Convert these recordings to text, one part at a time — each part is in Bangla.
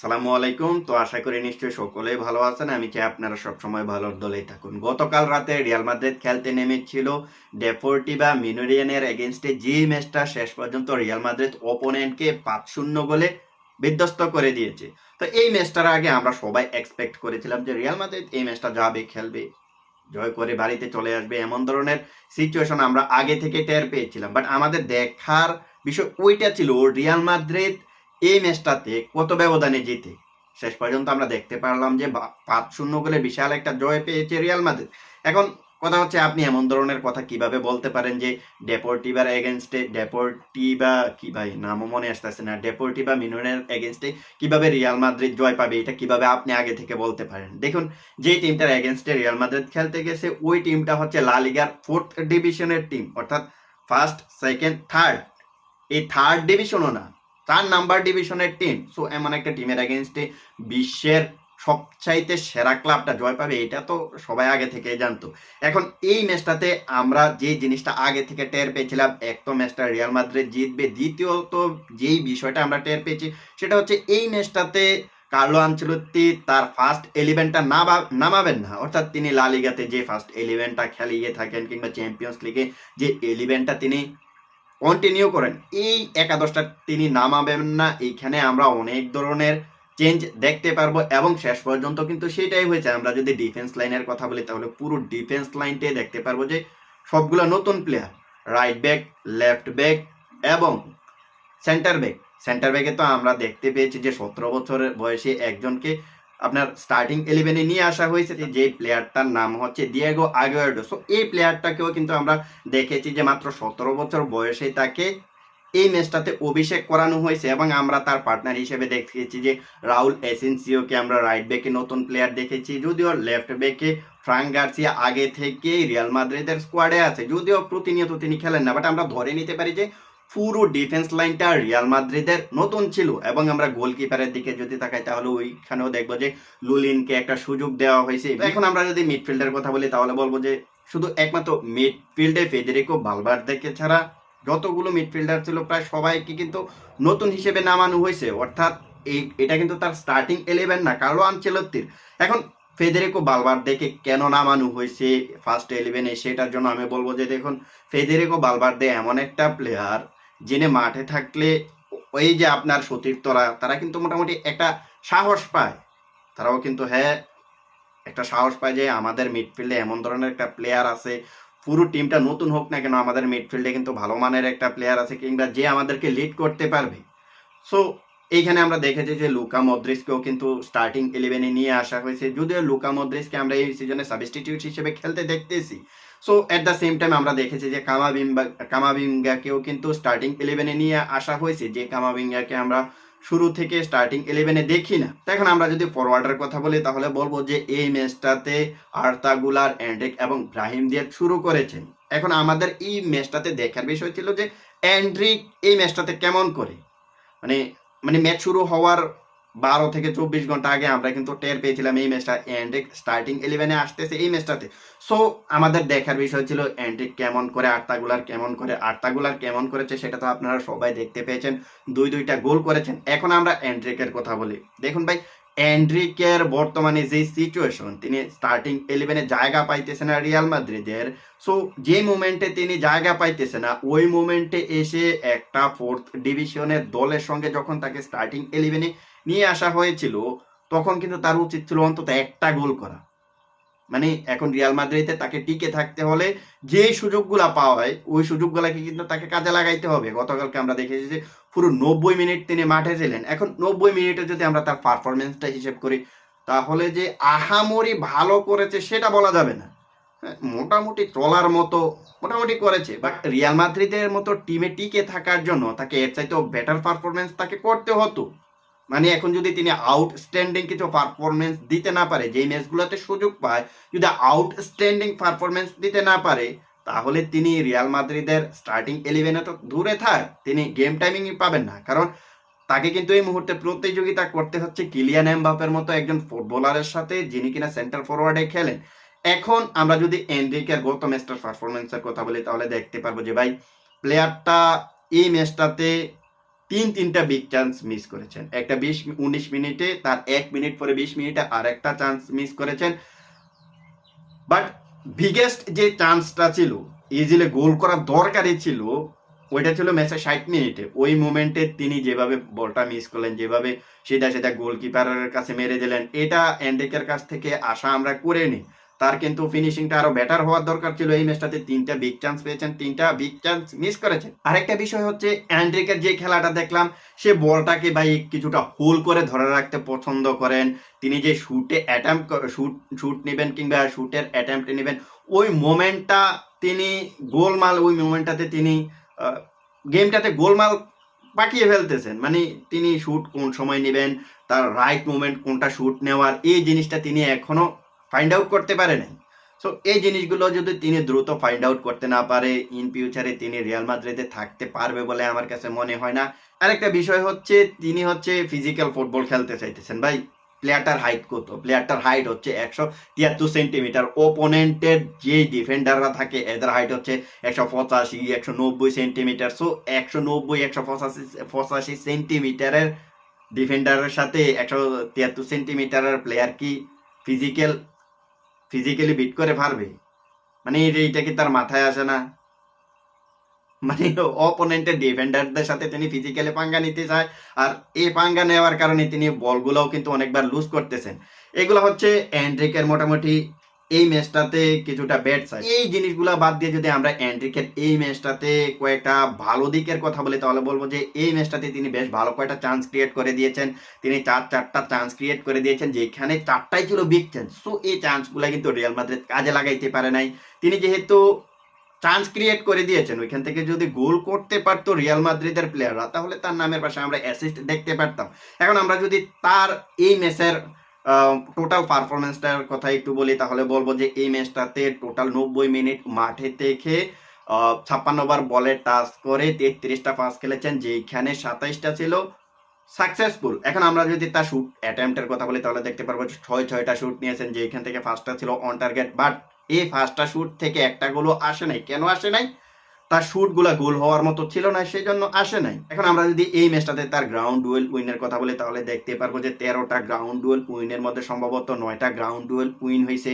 সালামু আলাইকুম। তো আশা করি নিশ্চয়ই সকলেই ভালো আছেন। আমি চাই আপনারা সবসময় ভালোর দলেই থাকুন। গতকাল রাতে রিয়াল মাদ্রিদ খেলতে নেমেছিল ডেফোর্টিভা মিনোরিয়ানের এগেনস্টে যে ম্যাচটা শেষ পর্যন্ত রিয়াল মাদ্রিদ ওপোনেন্টকে পাঁচ শূন্য গোলে বিধ্বস্ত করে দিয়েছে। তো এই ম্যাচটার আগে আমরা সবাই এক্সপেক্ট করেছিলাম যে রিয়াল মাদ্রিদ এই ম্যাচটা যাবে, খেলবে, জয় করে বাড়িতে চলে আসবে এমন ধরনের সিচুয়েশন আমরা আগে থেকে টের পেয়েছিলাম। বাট আমাদের দেখার বিষয় ওইটা ছিল রিয়াল মাদ্রিদ এই ম্যাচটাতে কত ব্যবধানে জিতে? শেষ পর্যন্ত আমরা দেখতে পারলাম যে পাঁচ শূন্য গোলে বিশাল একটা জয় পেয়েছে রিয়াল মাদ্রিদ। এখন কথা হচ্ছে, আপনি এমন ধরনের কথা কীভাবে বলতে পারেন যে ডেপোর্টিভার এগেনস্টে, ডেপোর্টিভা কি ভাই, নামও মনে আসতেছে না, ডেপোর্টিভা মিনোনের এগেনস্টে কীভাবে রিয়াল মাদ্রিদ জয় পাবে, এটা কীভাবে আপনি আগে থেকে বলতে পারেন? দেখুন যে টিমটার এগেনস্টে রিয়াল মাদ্রিদ খেলতে গেছে, ওই টিমটা হচ্ছে লা লিগার ফোর্থ ডিভিশনের টিম, অর্থাৎ ফার্স্ট, সেকেন্ড, থার্ড। এই থার্ড ডিভিশনও না চার নাম্বার ডিভিশনের টিম সো এমন একটা টিমের এগেনস্টে বিশ্বের সবচাইতে সেরা ক্লাবটা জয় পাবে, এটা তো সবাই আগে থেকে জানতো। এখন এই ম্যাচটাতে আমরা যে জিনিসটা আগে থেকে টের পেয়েছিলাম, এক তো ম্যাচটা রিয়াল মাদ্রিদ জিতবে, দ্বিতীয়ত যেই বিষয়টা আমরা টের পেয়েছি, সেটা হচ্ছে এই ম্যাচটাতে কার্লো আনচেলত্তি তার ফার্স্ট এলিভেনটা নামাবেন না। অর্থাৎ তিনি লা লিগাতে যে ফার্স্ট এলিভেনটা খেলিয়ে থাকেন, কিংবা চ্যাম্পিয়ন্স লিগে যে এলিভেনটা তিনি কন্টিনিউ করেন। এই একাদশটা তিনি নামাবেন না। এইখানে আমরা অনেক ধরনের চেঞ্জ দেখতে পারব এবং শেষ পর্যন্ত কিন্তু সেটাই হয়েছে। আমরা যদি ডিফেন্স লাইনের কথা বলি, তাহলে পুরো ডিফেন্স লাইনটাই দেখতে পারব যে সবগুলো নতুন player right back left back এবং সেন্টার ব্যাক সেন্টার ব্যাকে তো আমরা দেখতে পেয়েছি যে সতেরো বছরের বয়সে একজনকে আপনার স্টার্টিং ইলেভেনে নিয়ে আসা হয়েছে যে- প্লেয়ারটার নাম হচ্ছে ডিয়েগো আগোয়ার্ডো সো এই প্লেয়ারটাকেও কিন্তু আমরা দেখেছি যে মাত্র সতেরো বছর বয়সে তাকে এই ম্যাচটাতে অভিষেক করানো হয়েছে এবং আমরা তার পার্টনার হিসেবে দেখেছি যে রাউল এসেন্সিওকে আমরা রাইট ব্যাকে নতুন প্লেয়ার দেখেছি যদিও লেফট ব্যাকে ফ্রাঙ্ক গার্সিয়া আগে থেকেই রিয়াল মাদ্রিদের স্কোয়াডে আছে। যদিও প্রতিনিয়ত তিনি খেলেন না বাট আমরা ধরে নিতে পারি যে পুরো ডিফেন্স লাইনটা রিয়াল মাদ্রিদের নতুন ছিল এবং আমরা গোলকিপারের দিকে যদি তাকাই তাহলে ওইখানেও দেখব যে লুলিনকে একটা সুযোগ দেওয়া হয়েছে। এখন আমরা যদি মিডফিল্ডের কথা বলি, তাহলে বলব যে শুধু একমাত্র মিডফিল্ডে ফেদেরিকো বালবার্দেকে ছাড়া যতগুলো মিডফিল্ডার ছিল, প্রায় সবাইকে কিন্তু নতুন হিসেবে নামানো হয়েছে। অর্থাৎ এই, এটা কিন্তু তার স্টার্টিং ইলেভেন না কার্লো আনচেলত্তির। এখন ফেদেরিকো বালবার্দেকে কেন নামানো হয়েছে ফার্স্ট ইলেভেনে সেটার জন্য আমি বলব যে দেখুন ফেদেরিকো বালবার্দে এমন একটা প্লেয়ার যিনি মাঠে থাকলে ওই যে আপনার সতীর্থরা তারা কিন্তু মোটামুটি একটা সাহস পায়। তারাও কিন্তু হ্যাঁ একটা সাহস পায় যে আমাদের মিডফিল্ডে এমন ধরনের একটা প্লেয়ার আছে। পুরো টিমটা নতুন হোক না কেন, আমাদের মিডফিল্ডে কিন্তু ভালো মানের একটা প্লেয়ার আছে কিংবা যে আমাদেরকে লিড করতে পারবে। সো এইখানে আমরা দেখেছি যে লুকা মদ্রিসকেও কিন্তু স্টার্টিং ইলেভেনে নিয়ে আসা হয়েছে। যদিও লুকা মদ্রিসকে আমরা এই সিজনে সাবস্টিটিউট হিসেবে খেলতে দেখতেছি। So at the same time আমরা দেখেছি যে কামাবিম্বা, কামাবিঙ্গাকেও কিন্তু স্টার্টিং ইলেভেনে নিয়ে আসা হয়েছে। যে কামাবিঙ্গাকে আমরা শুরু থেকে স্টার্টিং ইলেভেনে দেখি না। এখন আমরা যদি ফরওয়ার্ডের কথা বলি, তাহলে বলব যে এই ম্যাচটাতে আর্তাগুলার, অ্যান্ড্রিক এবং ব্রাহিম দিয়ে শুরু করেছেন। এখন আমাদের এই ম্যাচটাতে দেখার বিষয় ছিল যে অ্যান্ড্রিক এই ম্যাচটাতে কেমন করে? মানে মানে ম্যাচ শুরু হওয়ার বারো থেকে চব্বিশ ঘণ্টা আগে আমরা কিন্তু টের পেয়েছিলাম এই ম্যাচটা অ্যান্ড্রিক স্টার্টিং ইলেভেনে আসতেছে এই ম্যাচটাতে। সো আমাদের দেখার বিষয় ছিল অ্যান্ড্রিক কেমন করে আর্তাগুলার কেমন করে আর্তাগুলার কেমন করেছে সেটা তো আপনারা সবাই দেখতে পেয়েছেন। দুই দুইটা গোল করেছেন। এখন আমরা অ্যান্ড্রিকের কথা বলি। দেখুন ভাই, অ্যান্ড্রিকের বর্তমানে যে সিচুয়েশন তিনি স্টার্টিং ইলেভেনে জায়গা পাইতেছে না রিয়াল মাদ্রিদের সো যে মোমেন্টে তিনি জায়গা পাইতেছে না, ওই মোমেন্টে এসে একটা ফোর্থ ডিভিশনের দলের সঙ্গে যখন তাকে স্টার্টিং ইলেভেনে নিয়ে আসা হয়েছিল তখন কিন্তু তার উচিত ছিল অন্তত একটা গোল করা। মানে এখন রিয়াল মাদ্রিদে তাকে টিকে থাকতে হলে যে সুযোগগুলা পাওয়া হয় ওই সুযোগগুলাকে কিন্তু তাকে কাজে লাগাইতে হবে। গতকালকে আমরা দেখেছি যে পুরো নব্বই মিনিট তিনি মাঠে ছিলেন। এখন নব্বই মিনিটে যদি আমরা তার পারফরমেন্সটা হিসেব করি তাহলে যে আহামরি ভালো করেছে সেটা বলা যাবে না। হ্যাঁ, মোটামুটি চলার মতো মোটামুটি করেছে। বাট রিয়াল মাদ্রিদের মতো টিমে টিকে থাকার জন্য তাকে এর চাইতেও বেটার পারফরমেন্স তাকে করতে হতো। মানে এখন যদি তিনি আউটস্ট্যান্ডিং কিছু পারফরমেন্স দিতে না পারে, যেই ম্যাচগুলোতে সুযোগ পায়, যদি আউটস্ট্যান্ডিং পারফরমেন্স দিতে না পারে, তাহলে তিনি রিয়াল মাদ্রিদের স্টার্টিং ইলেভেনে তো দূরে থাক, তিনি গেম টাইমিংই পাবেন না। কারণ তাকে কিন্তু এই মুহূর্তে প্রতিযোগিতা করতে হচ্ছে কিলিয়ান এমবাপের মতো একজন ফুটবলারের সাথে, যিনি কিনা সেন্টার ফরওয়ার্ডে খেলেন। এখন আমরা যদি এনরিকের গত ম্যাচটার পারফরমেন্সের কথা বলি, তাহলে দেখতে পারব যে ভাই প্লেয়ারটা এই ম্যাচটাতে তিন তিনটা বিগ চান্স মিস করেছেন। একটা বিশ, উনিশ মিনিটে, তার এক মিনিট পরে বিশ মিনিটে আর একটা চান্স মিস করেছেন। বাট বিগেস্ট যে চান্সটা ছিল ইজিলে গোল করার দরকারই ছিল, ওইটা ছিল ম্যাচের ষাট মিনিটে। ওই মোমেন্টে তিনি যেভাবে বলটা মিস করলেন, যেভাবে সেটা সেটা গোলকিপারের কাছে মেরে দিলেন, এটা অ্যান্ডেকের কাছ থেকে আশা আমরা করে নিই তার কিন্তু ফিনিশিংটা আরও বেটার হওয়ার দরকার ছিল এই ম্যাচটাতে তিনটা বিগ চান্স পেয়েছেন, তিনটা বিগ চান্স মিস করেছেন। আরেকটা বিষয় হচ্ছে অ্যান্ড্রিকের যে খেলাটা দেখলাম, সে বলটাকে ভাই কিছুটা হোল করে ধরে রাখতে পছন্দ করেন। তিনি যে শুটে অ্যাটেম্প শুট শুট নেবেন কিংবা শুটের অ্যাটেম্পট নেবেন, ওই মোমেন্টটা তিনি গোলমাল, ওই মোমেন্টটাতে তিনি গেমটাতে গোলমাল পাকিয়ে ফেলতেছেন। মানে তিনি শুট কোন সময় নেবেন, তার রাইট মুভমেন্ট কোনটা শুট নেওয়ার, এই জিনিসটা তিনি এখনও ফাইন্ড আউট করতে পারে নাই। সো এই জিনিসগুলো যদি তিনি দ্রুত ফাইন্ড আউট করতে না পারে ইন ফিউচারে তিনি রিয়াল মাদ্রিদে থাকতে পারবে বলে আমার কাছে মনে হয় না। আরেকটা বিষয় হচ্ছে, তিনি হচ্ছে ফিজিক্যাল ফুটবল খেলতে চাইতেছেন। ভাই প্লেয়ারটার হাইট কত? প্লেয়ারটার হাইট হচ্ছে একশো তিয়াত্তর সেন্টিমিটার ওপোনেন্টের যে ডিফেন্ডাররা থাকে, এদের হাইট হচ্ছে একশো পঁচাশি, একশো নব্বই সেন্টিমিটার সো একশো নব্বই, একশো পঁচাশি পঁচাশি সেন্টিমিটারের ডিফেন্ডারের সাথে একশো তিয়াত্তর সেন্টিমিটারের প্লেয়ার কি ফিজিক্যাল ফিজিক্যালি বিট করে পারবে। মানে এই- এইটা কি তার মাথায় আসে না? মানে অপোনেন্টের ডিফেন্ডারদের সাথে তিনি ফিজিক্যালি পাঙ্গা নিতে চায়, আর এই পাঙ্গা নেওয়ার কারণে তিনি বলগুলোও কিন্তু অনেকবার লুজ করতেছেন। এগুলো হচ্ছে অ্যান্ড্রিকের মোটামুটি এই ম্যাচটাতে কিছুটা ব্যাট সাইড এই জিনিসগুলো বাদ দিয়ে যদি আমরা অ্যান্ড্রিকের এই ম্যাচটাতে কয়েকটা ভালো দিকের কথা বলি, তাহলে বলব যে এই ম্যাচটাতে তিনি বেশ ভালো কয়েকটা চান্স ক্রিয়েট করে দিয়েছেন। তিনি চার, চারটা চান্স ক্রিয়েট করে দিয়েছেন, যেখানে চারটাই ছিল বিগ চান্স সো এই চান্সগুলো কিন্তু রিয়াল মাদ্রিদ কাজে লাগাইতে পারে নাই। তিনি যেহেতু চান্স ক্রিয়েট করে দিয়েছেন, ওইখান থেকে যদি গোল করতে পারতো রিয়াল মাদ্রিদের প্লেয়াররা তাহলে তার নামের পাশে আমরা অ্যাসিস্ট দেখতে পারতাম। এখন আমরা যদি তার এই ম্যাচের টোটাল পারফরমেন্সটার কথা একটু বলি, তাহলে বলব যে এই ম্যাচটাতে টোটাল নব্বই মিনিট মাঠে থেকে ছাপ্পান্ন বার বলে টাচ করে তেত্রিশটা পাস খেলেছেন যেখানে সাতাইশটা ছিল সাকসেসফুল এখন আমরা যদি তার শুট অ্যাটেম্পটের কথা বলি, তাহলে দেখতে পারব ছয় ছয়টা শুট নিয়েছেন যেখান থেকে ফার্স্টটা ছিল অন টার্গেট বাট এই ফার্স্টটা শুট থেকে একটা গোলও আসে নাই। কেন আসে নাই? তার শুটগুলা গোল হওয়ার মতো ছিল না সেই জন্য আসে নাই। এখন আমরা যদি এই ম্যাচটাতে তার গ্রাউন্ড ডুয়েল উইনের কথা বলি, তাহলে দেখতে পারব যে তেরোটা গ্রাউন্ড ডুয়েল উইনের মধ্যে সম্ভবত নয়টা গ্রাউন্ড ডুয়েল উইন হয়েছে।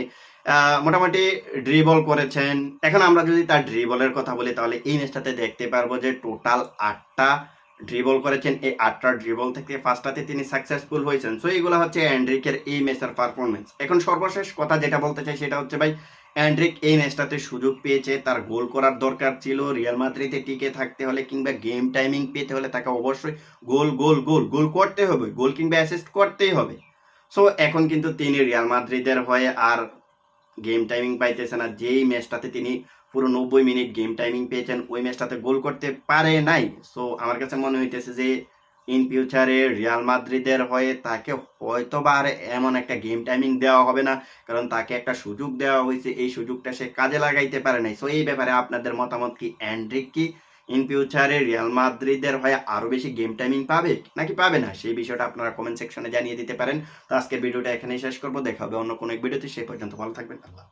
মোটামুটি ড্রিবল করেছেন। এখন আমরা যদি তার ড্রিবলের কথা বলি, তাহলে এই ম্যাচটাতে দেখতে পারব যে টোটাল আটটা ড্রিবল করেছেন। এই আটটা ড্রিবল থেকে ফার্স্টটাতে তিনি সাকসেসফুল হয়েছেন। সো এইগুলো হচ্ছে অ্যান্ড্রিকের এই ম্যাচের পারফরমেন্স এখন সর্বশেষ কথা যেটা বলতে চাই, সেটা হচ্ছে ভাই অ্যান্ড্রিক এই ম্যাচটাতে সুযোগ পেয়েছে, তার গোল করার দরকার ছিল। রিয়াল মাদ্রিদে টিকে থাকতে হলে কিংবা গেম টাইমিং পেতে হলে তাকে অবশ্যই গোল গোল গোল গোল করতে হবে, গোল কিংবা অ্যাসিস্ট করতেই হবে। সো এখন কিন্তু তিনি রিয়াল মাদ্রিদের হয়ে আর গেম টাইমিং পাইতেছে না। যেই ম্যাচটাতে তিনি পুরো নব্বই মিনিট গেম টাইমিং পেয়েছেন, ওই ম্যাচটাতে গোল করতে পারে নাই। সো আমার কাছে মনে হইতেছে যে ইন ফিউচারে রিয়াল মাদ্রিদের হয়ে তাকে হয়তো বা আর এমন একটা গেম টাইমিং দেওয়া হবে না, কারণ তাকে একটা সুযোগ দেওয়া হয়েছে। এই সুযোগটা সে কাজে লাগাইতে পারে নাই। সো এই ব্যাপারে আপনাদের মতামত কি অ্যান্ড্রিক কি? ইন ফিউচারে রিয়াল মাদ্রিদের হয়ে আরও বেশি গেম টাইমিং পাবে নাকি পাবে না? সেই বিষয়টা আপনারা কমেন্ট সেকশনে জানিয়ে দিতে পারেন। তো আজকের ভিডিওটা এখানেই শেষ করব। দেখা হবে অন্য কোনো এক ভিডিওতে। সেই পর্যন্ত ভালো থাকবেন। আল্লাহ।